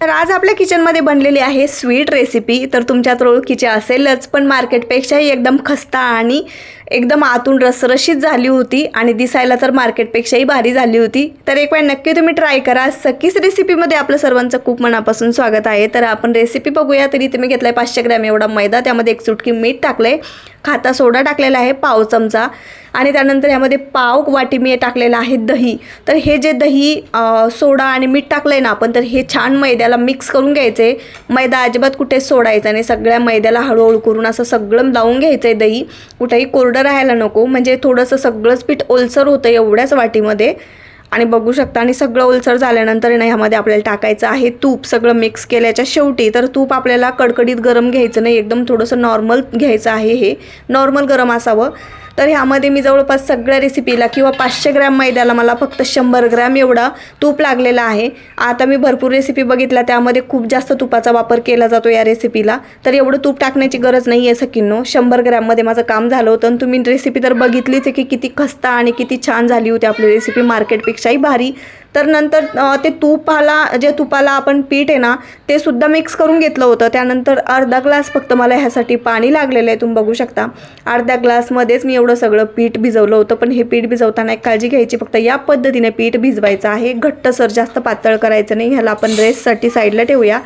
तर आज आपल्या किचनमध्ये बनलेली आहे स्वीट रेसिपी तर तुमच्यात ओळखीची असेलच पण मार्केटपेक्षाही एकदम खस्ता आणि एकदम आतून रसरशीत झाली होती आणि दिसायला तर मार्केटपेक्षाही भारी झाली होती. तर एक वेळ नक्की तुम्ही ट्राय करा. सकीच रेसिपीमध्ये आपलं सर्वांचं खूप मनापासून स्वागत आहे. तर आपण रेसिपी बघूया. तरी तुम्ही घेतलाय पाचशे ग्रॅम एवढा मैदा. त्यामध्ये एक चुटकी मीठ टाकलंय. खाता सोडा टाकलेला आहे पाव चमचा. आणि त्यानंतर यामध्ये पाव वाटी मी टाकलेलं आहे दही. तर हे जे दही सोडा आणि मीठ टाकलं आहे ना आपण तर हे छान मैद्याला मिक्स करून घ्यायचं. आहे मैदा अजिबात कुठे सोडायचा नाही. सगळ्या मैद्याला हळूहळू करून असं सगळं लावून घ्यायचं आहे दही. कुठेही कोरडं राहायला नको. म्हणजे थोडंसं सगळंच पीठ ओलसर होतं एवढ्याच वाटीमध्ये. आणि बघू शकता आणि सगळं ओलसर झाल्यानंतर ना ह्यामध्ये आपल्याला टाकायचं आहे तूप. सगळं मिक्स केल्याच्या शेवटी तर तूप आपल्याला कडकडीत गरम घ्यायचं नाही. एकदम थोडंसं नॉर्मल घ्यायचं आहे हे. नॉर्मल गरम असावं. तर ह्यामध्ये मी जवळपास सगळ्या रेसिपीला किंवा पाचशे ग्रॅम मैद्याला मला फक्त शंभर ग्रॅम एवढा तूप लागलेला आहे. आता मी भरपूर रेसिपी बघितल्या त्यामध्ये खूप जास्त तुपाचा वापर केला जातो या रेसिपीला. तर एवढं तूप टाकण्याची गरज नाही आहे सकिन्नो शंभर ग्रॅममध्ये माझं काम झालं होतं आणि तुम्ही रेसिपी तर बघितलीच आहे की किती खस्ता आणि किती छान झाली होती आपली रेसिपी. मार्केटपेक्षाही भारी तर नंतर ते तुपाला जे तुपाला आपण पीठ आहे ना ते सुद्धा मिक्स करून घेतलं होतं. त्यानंतर अर्धा ग्लास फक्त मला ह्यासाठी पाणी लागलेलं आहे तुम्ही बघू शकता. अर्ध्या ग्लासमध्येच मी एवढं सगळं पीठ भिजवलं होतं पण हे पीठ भिजवताना एक काळजी घ्यायची. फक्त या पद्धतीने पीठ भिजवायचं आहे. घट्टसर जास्त पातळ करायचं नाही. ह्याला आपण रेससाठी साईडला ठेवूया.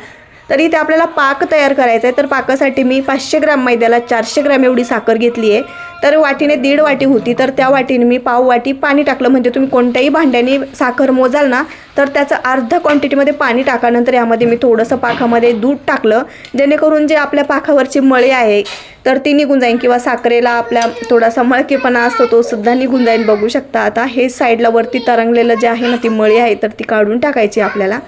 तर इथे आपल्याला पाक तयार करायचा आहे तर पाकासाठी मी पाचशे ग्रॅम मैद्याला चारशे ग्रॅम एवढी साखर घेतली आहे. तर वाटीने दीड वाटी होती. तर त्या वाटीने मी पाव वाटी पाणी टाकलं. म्हणजे तुम्ही कोणत्याही भांड्याने साखर मोजाल ना तर त्याचं अर्ध्या क्वांटिटीमध्ये पाणी टाकानंतर यामध्ये मी थोडंसं पाकामध्ये दूध टाकलं. जेणेकरून जे आपल्या पाकावरची मळी आहे तर ती निघून जाईल. किंवा साखरेला आपल्या थोडासा मळकेपणा असतो तो सुद्धा निघून जाईल. बघू शकता आता. हे साईडला वरती तरंगलेलं जे आहे ना ती मळी आहे तर ती काढून टाकायची आपल्याला.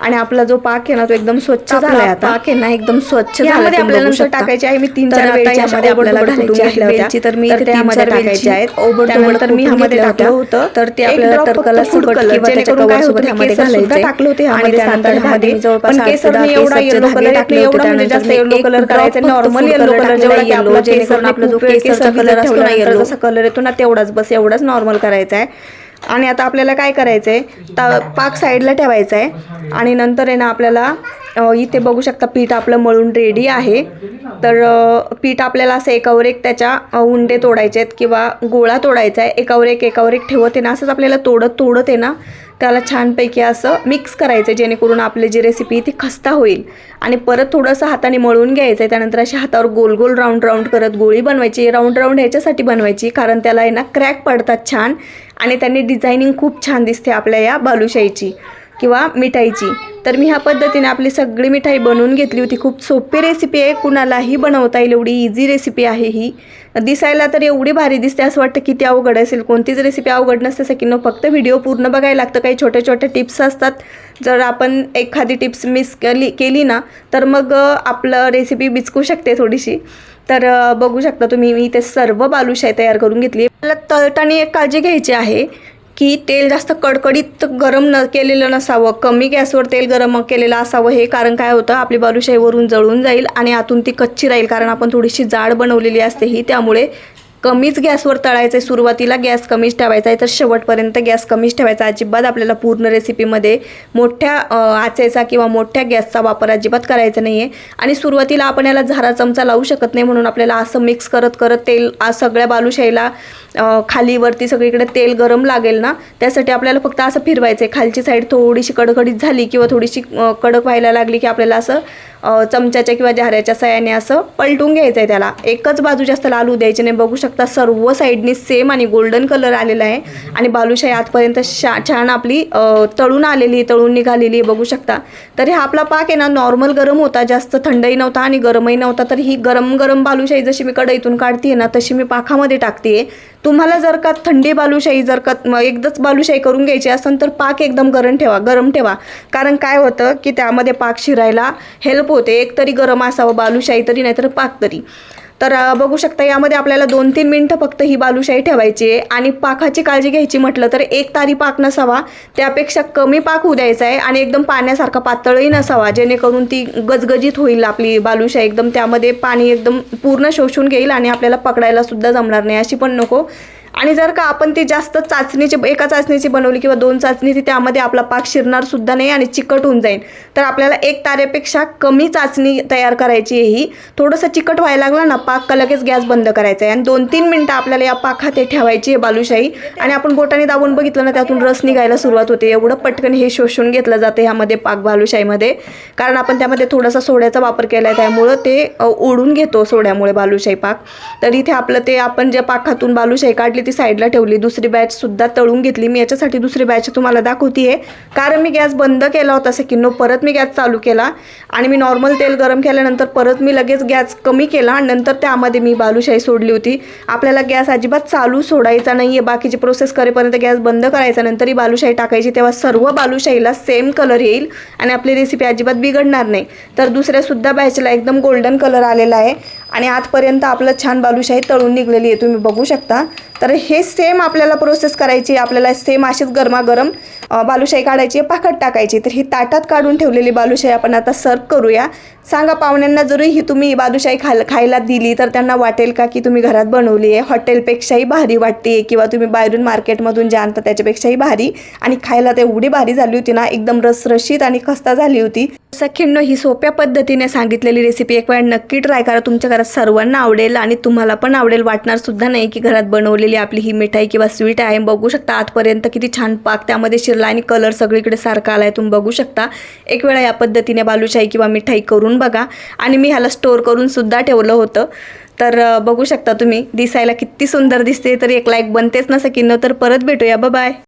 आणि आपला जो पाक आहे ना तो एकदम स्वच्छ झालाय आता. पाक आहे ना एकदम स्वच्छ यामध्ये आपल्याला नंतर टाकायचे आहे मी तीन चार वेळची ह्यामध्ये आपल्याला घालायची आहे वेलची तर मी चार टाकायचे आहेत. त्यानंतर मी ह्यामध्ये टाकलं होतं. तर ते आपल्याला फूड कलर जेणेकरून काय होतं ह्यामध्ये घालायचं. टाकलं होते ह्यामध्ये त्यानंतर ह्यामध्ये पण केसर मी एवढा येलो कलर टाकले एवढा म्हणजे जास्त येलो कलर करायचा नॉर्मल येलो कलर जेवढा येलो जेणेकरून आपला जो केसरचा कलर असतो ना येलो कलर येतो ना तेवढाच बस एवढाच नॉर्मल करायचा आहे. आणि आता आपल्याला काय करायचं आहे ता पाक साईडला ठेवायचा आहे आणि नंतर आहे ना आपल्याला इथे बघू शकता पीठ आपलं मळून रेडी आहे. तर पीठ आपल्याला असं एकावर एक त्याच्या उंडे तोडायचे आहेत किंवा गोळा तोडायचा आहे एकावर एक एकावर एक ठेवत आहे ना असंच आपल्याला तोडत तोडत आहे ना त्याला छानपैकी असं मिक्स करायचं आहे जेणेकरून आपली जी रेसिपी ती खस्ता होईल. आणि परत थोडंसं हाताने मळून घ्यायचं आहे त्यानंतर अशा हातावर गोल गोल राऊंड राऊंड करत गोळी बनवायची. राऊंड राऊंड ह्याच्यासाठी बनवायची कारण त्याला आहे ना क्रॅक पडतात छान. आणि त्यांनी डिझायनिंग खूप छान दिसते आपल्या या बालुशाहीची. किंवा मिठाईची. तर मी ह्या पद्धतीने आपली सगळी मिठाई बनवून घेतली होती. खूप सोपी रेसिपी आहे. कुणालाही बनवता येईल एवढी इझी रेसिपी आहे ही. दिसायला तर एवढी भारी दिसते असं वाटतं किती अवघड असेल. कोणतीच रेसिपी अवघड नसते. सकिनो फक्त व्हिडिओ पूर्ण बघायला लागतं. काही छोटे छोटे टिप्स असतात. जर आपण एखादी टिप्स मिस केली केली ना तर मग आपलं रेसिपी बिचकू शकते थोडीशी. तर बघू शकता तुम्ही. मी ते सर्व बालुशाही तयार करून घेतली. मला तळताना एक काळजी घ्यायची आहे. की तेल जास्त कडकडीत गरम न केलेलं नसावं कमी गॅसवर तेल गरम केलेलं असावं हे कारण काय होतं? आपली बालुशाही वरून जळून जाईल आणि आतून ती कच्ची राहील कारण आपण थोडीशी जाड बनवलेली असते ही त्यामुळे कमीच गॅसवर तळायचं आहे सुरुवातीला गॅस कमीच ठेवायचा आहे तर शेवटपर्यंत गॅस कमीच ठेवायचा. अजिबात आपल्याला पूर्ण रेसिपीमध्ये मोठ्या आचेचा किंवा मोठ्या गॅसचा वापर अजिबात करायचा नाही आहे आणि सुरुवातीला आपण याला झारा चमचा लावू शकत नाही म्हणून आपल्याला असं मिक्स करत करत तेल सगळ्या बालुशाहीला खालीवरती खाली वरती सगळीकडे तेल गरम लागेल ना त्यासाठी आपल्याला फक्त असं फिरवायचं आहे खालची साईड थोडीशी कडकडीत झाली किंवा थोडीशी कडक व्हायला लागली की आपल्याला असं चमच्याच्या किंवा झाऱ्याच्या सहाय्याने असं पलटून घ्यायचं आहे त्याला. एकच बाजू जास्त लाल होऊ नाही. बघू शकता सर्व साईडनी सेम आणि गोल्डन कलर आलेला आहे. आणि बालुशाही आतपर्यंत शा छान आपली तळून आलेली आहे, तळून निघालेली आहे. बघू शकता. तर हा आपला पाक आहे ना नॉर्मल गरम होता जास्त थंडही नव्हता आणि गरमही नव्हता. तर ही गरम गरम बालुशाही जशी मी कढईतून काढते ना तशी मी पाकामध्ये टाकते तुम्हाला जर का थंडी बालुशाही जर का एकदाच बालुशाही करून घ्यायची असेल तर पाक एकदम गरम ठेवा गरम ठेवा. कारण काय होतं की त्यामध्ये पाक शिरायला हेल्प होते. एक तरी गरम असावं बालुशाही तरी नाहीतर पाक तरी. तर बघू शकता यामध्ये आपल्याला दोन तीन मिनटं फक्त ही बालुशाही ठेवायची आहे आणि पाकाची काळजी घ्यायची म्हटलं तर एक तारी पाक नसावा. त्यापेक्षा कमी पाक होऊ द्यायचा आहे आणि एकदम पाण्यासारखा पातळही नसावा. जेणेकरून ती गजगजीत होईल आपली बालुशाही. एकदम त्यामध्ये पाणी एकदम पूर्ण शोषून घेईल आणि आपल्याला पकडायला सुद्धा जमणार नाही. अशी पण नको. आणि जर का आपण ती जास्त चाचणीची एका चाचणीची बनवली किंवा दोन चाचणी ती त्यामध्ये आपला पाक शिरणार सुद्धा नाही आणि चिकट होऊन जाईल. तर आपल्याला एक तारेपेक्षा कमी चाचणी तयार करायची आहे ही. थोडंसं चिकट व्हायला लागला ना पाक का लगेच गॅस बंद करायचा आहे. आणि दोन तीन मिनटं आपल्याला या पाकात हे ठेवायची आहे बालुशाही. आणि आपण बोटाने दाबून बघितलं ना त्यातून रस निघायला सुरुवात होते. एवढं पटकन हे शोषून घेतलं जातं ह्यामध्ये पाक बालुशाहीमध्ये. कारण आपण त्यामध्ये थोडासा सोड्याचा वापर केला आहे त्यामुळं ते ओढून घेतो सोड्यामुळे बालुशाही पाक. तर इथे आपलं ते आपण ज्या पाकातून बालुशाही काढली ती साईडला ठेवली. दुसरी बॅच सुद्धा तळून घेतली. मी याच्यासाठी दुसरी बॅच तुम्हाला दाखवते कारण मी गॅस बंद केला होता सेकिनो परत मी गॅस चालू केला. आणि मी नॉर्मल तेल गरम केल्यानंतर परत मी लगेच गॅस कमी केला आणि नंतर त्यामध्ये मी बालूशाही सोडली होती. आपल्याला गॅस अजिबात चालू सोडायचा नाही आहे बाकीची प्रोसेस करेपर्यंत गॅस बंद करायचा. नंतर ही बालूशाही टाकायची. तेव्हा सर्व बालुशाहीला सेम कलर येईल आणि आपली रेसिपी अजिबात बिघडणार नाही. तर दुसऱ्यासुद्धा बॅचला एकदम गोल्डन कलर आलेला आहे. आणि आजपर्यंत आपलं छान बालुशाही तळून निघलेली आहे. तुम्ही बघू शकता. तर हे सेम आपल्याला प्रोसेस करायची आहे. आपल्याला सेम अशीच गरमागरम बालुशाही काढायची पाखट पाकट टाकायची. तर ही ताटात काढून ठेवलेली बालुशाही आपण आता सर्व करूया. सांगा पाहुण्यांना जरी ही तुम्ही बालुशाही खाल खायला दिली तर त्यांना वाटेल का की तुम्ही घरात बनवली आहे? हॉटेलपेक्षाही भारी वाटते किंवा तुम्ही बाहेरून मार्केटमधून जे आणता त्याच्यापेक्षाही भारी? आणि खायला तर एवढी भारी झाली होती ना एकदम रसरशीत आणि खस्ता झाली होती. सखींनो ही सोप्या पद्धतीने सांगितलेली रेसिपी एक वेळा नक्की ट्राय करा. तुमच्या घरात सर्वांना आवडेल आणि तुम्हाला पण आवडेल. वाटणार सुद्धा नाही की घरात बनवलेली आपली ही मिठाई किंवा स्वीट आहे बघू शकता आतपर्यंत किती छान पाक त्यामध्ये शिरला आणि कलर सगळीकडे सारखा आलाय. तुम्ही बघू शकता. एक वेळा या पद्धतीने बालूशाही किंवा मिठाई करून बघा. आणि मी ह्याला स्टोअर करून सुद्धा ठेवलं होतं. तर बघू शकता तुम्ही दिसायला किती सुंदर दिसते. तर एक लाईक बनतेच ना सकिन तर परत भेटूया. बाय